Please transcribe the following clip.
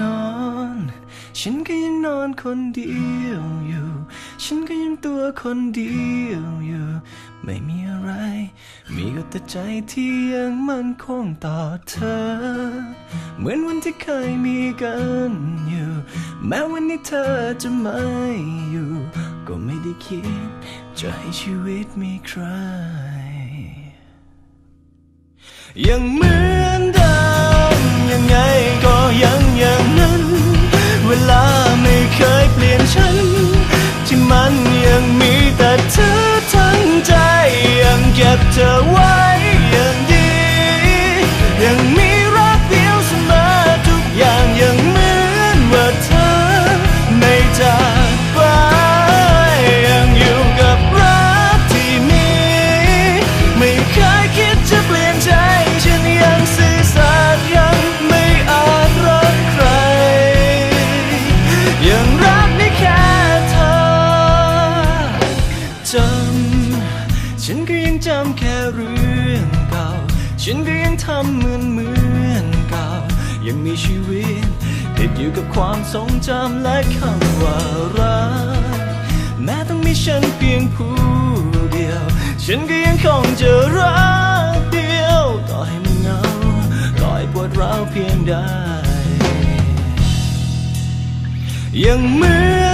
นอน ฉันก็ยังนอนคนเดียวอยู่ ฉันก็ยังตัวคนเดียวอยู่ ไม่มีอะไร มีก็แต่ใจที่ยังมั่นคงต่อเธอ เหมือนวันที่เคยมีกันอยู่ แม้วันนี้เธอจะไม่อยู่ ก็ไม่ได้คิด จะให้ชีวิตมีใคร ยังเหมือนเดิมา ฉันก็ยังทำเหมือนเหมือนเก่า ยังมีชีวิตติดอยู่กับความทรงจำและคำว่ารัก แม้ต้องมีฉันเพียงผู้เดียว ฉันก็ยังคงจะรักเดียว ต่อให้มันเงาต่อให้ปวดร้าวเพียงใดยังเหมือน